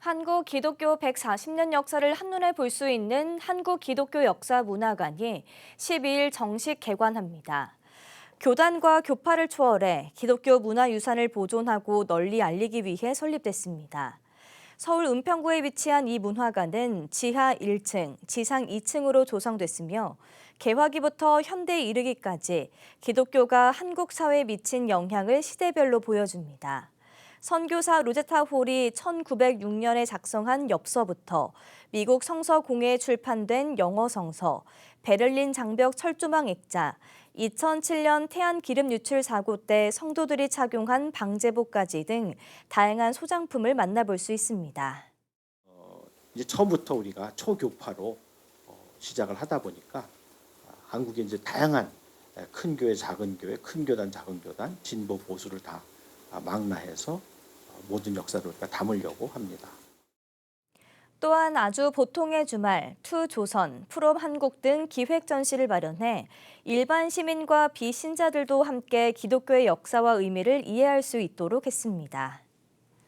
한국 기독교 140년 역사를 한눈에 볼 수 있는 한국 기독교 역사 문화관이 12일 정식 개관합니다. 교단과 교파를 초월해 기독교 문화유산을 보존하고 널리 알리기 위해 설립됐습니다. 서울 은평구에 위치한 이 문화관은 지하 1층, 지상 2층으로 조성됐으며 개화기부터 현대에 이르기까지 기독교가 한국 사회에 미친 영향을 시대별로 보여줍니다. 선교사 로제타 홀이 1906년에 작성한 엽서부터 미국 성서공회에 출판된 영어 성서, 베를린 장벽 철조망 액자, 2007년 태안 기름 유출 사고 때 성도들이 착용한 방제복까지 등 다양한 소장품을 만나볼 수 있습니다. 이제 처음부터 우리가 초교파로 어, 시작을 하다 보니까 아, 한국에 이제 다양한 에, 큰 교회, 작은 교회, 큰 교단, 작은 교단, 진보 보수를 다 아, 망라해서 어, 모든 역사를 담으려고 합니다. 또한 아주 보통의 주말, 투조선, 프롬 한국 등 기획 전시를 마련해 일반 시민과 비신자들도 함께 기독교의 역사와 의미를 이해할 수 있도록 했습니다.